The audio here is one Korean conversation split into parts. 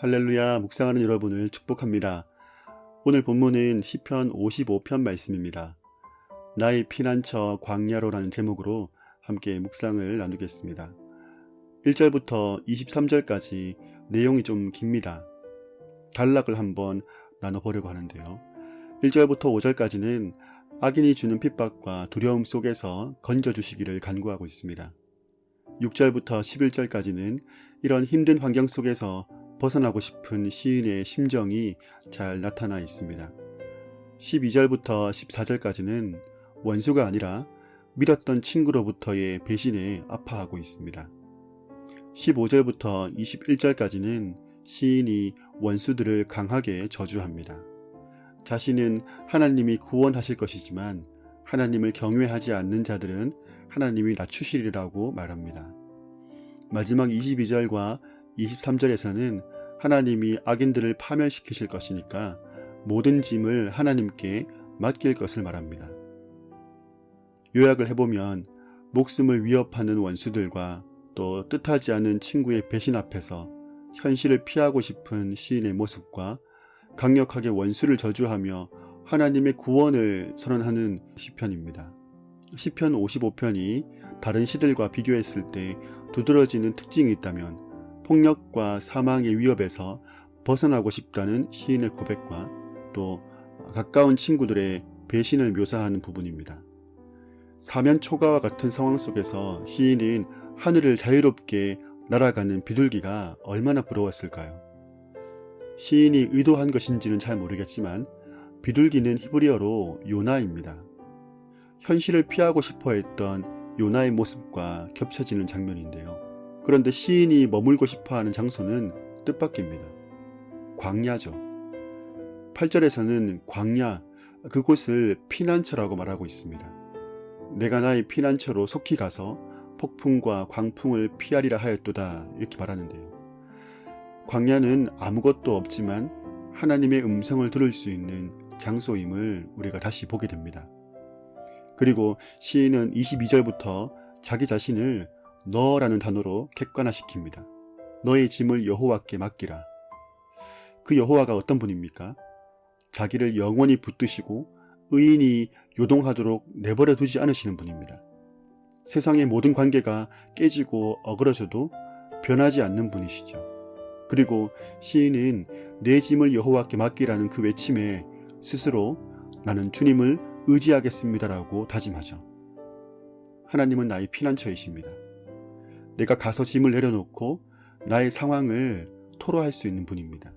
할렐루야 묵상하는 여러분을 축복합니다. 오늘 본문은 시편 55편 말씀입니다. 나의 피난처 광야로라는 제목으로 함께 묵상을 나누겠습니다. 1절부터 23절까지 내용이 좀 깁니다. 단락을 한번 나눠보려고 하는데요. 1절부터 5절까지는 악인이 주는 핍박과 두려움 속에서 건져주시기를 간구하고 있습니다. 6절부터 11절까지는 이런 힘든 환경 속에서 벗어나고 싶은 시인의 심정이 잘 나타나 있습니다. 12절부터 14절까지는 원수가 아니라 믿었던 친구로부터의 배신에 아파하고 있습니다. 15절부터 21절까지는 시인이 원수들을 강하게 저주합니다. 자신은 하나님이 구원하실 것이지만 하나님을 경외하지 않는 자들은 하나님이 낮추시리라고 말합니다. 마지막 22절과 23절에서는 하나님이 악인들을 파멸시키실 것이니까 모든 짐을 하나님께 맡길 것을 말합니다. 요약을 해보면 목숨을 위협하는 원수들과 또 뜻하지 않은 친구의 배신 앞에서 현실을 피하고 싶은 시인의 모습과 강력하게 원수를 저주하며 하나님의 구원을 선언하는 시편입니다. 시편 55편이 다른 시들과 비교했을 때 두드러지는 특징이 있다면 폭력과 사망의 위협에서 벗어나고 싶다는 시인의 고백과 또 가까운 친구들의 배신을 묘사하는 부분입니다. 사면 초가와 같은 상황 속에서 시인은 하늘을 자유롭게 날아가는 비둘기가 얼마나 부러웠을까요? 시인이 의도한 것인지는 잘 모르겠지만 비둘기는 히브리어로 요나입니다. 현실을 피하고 싶어 했던 요나의 모습과 겹쳐지는 장면인데요. 그런데 시인이 머물고 싶어 하는 장소는 뜻밖입니다. 광야죠. 8절에서는 광야, 그곳을 피난처라고 말하고 있습니다. 내가 나의 피난처로 속히 가서 폭풍과 광풍을 피하리라 하였도다 이렇게 말하는데요. 광야는 아무것도 없지만 하나님의 음성을 들을 수 있는 장소임을 우리가 다시 보게 됩니다. 그리고 시인은 22절부터 자기 자신을 너라는 단어로 객관화시킵니다. 너의 짐을 여호와께 맡기라. 그 여호와가 어떤 분입니까? 자기를 영원히 붙드시고 의인이 요동하도록 내버려 두지 않으시는 분입니다. 세상의 모든 관계가 깨지고 어그러져도 변하지 않는 분이시죠. 그리고 시인은 내 짐을 여호와께 맡기라는 그 외침에 스스로 나는 주님을 의지하겠습니다라고 다짐하죠. 하나님은 나의 피난처이십니다. 내가 가서 짐을 내려놓고 나의 상황을 토로할 수 있는 분입니다.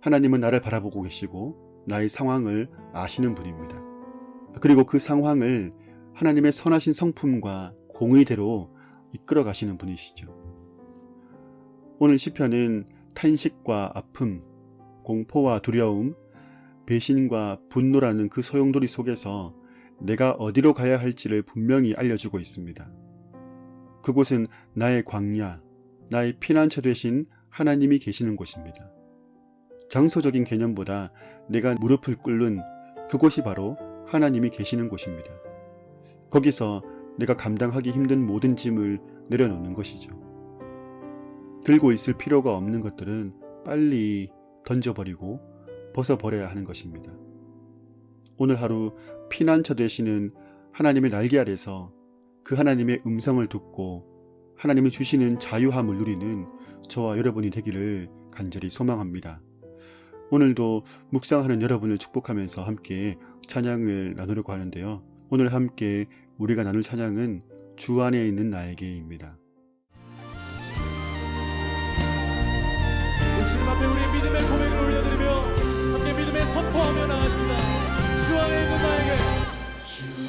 하나님은 나를 바라보고 계시고 나의 상황을 아시는 분입니다. 그리고 그 상황을 하나님의 선하신 성품과 공의대로 이끌어 가시는 분이시죠. 오늘 시편은 탄식과 아픔, 공포와 두려움, 배신과 분노라는 그 소용돌이 속에서 내가 어디로 가야 할지를 분명히 알려주고 있습니다. 그곳은 나의 광야, 나의 피난처 되신 하나님이 계시는 곳입니다. 장소적인 개념보다 내가 무릎을 꿇는 그곳이 바로 하나님이 계시는 곳입니다. 거기서 내가 감당하기 힘든 모든 짐을 내려놓는 것이죠. 들고 있을 필요가 없는 것들은 빨리 던져버리고 벗어버려야 하는 것입니다. 오늘 하루 피난처 되시는 하나님의 날개 아래서 그 하나님의 음성을 듣고 하나님이 주시는 자유함을 누리는 저와 여러분이 되기를 간절히 소망합니다. 오늘도 묵상하는 여러분을 축복하면서 함께 찬양을 나누려고 하는데요. 오늘 함께 우리가 나눌 찬양은 주 안에 있는 나에게입니다. 주님 앞에 우리의 믿음의 고백을 올려드리며 함께 믿음의 선포하며 나가십니다 주 안에 있는 나에게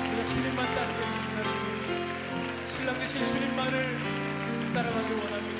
우리가 주님만 따르겠습니다 주님. 신랑 되신 주님만을 따라가길 원합니다.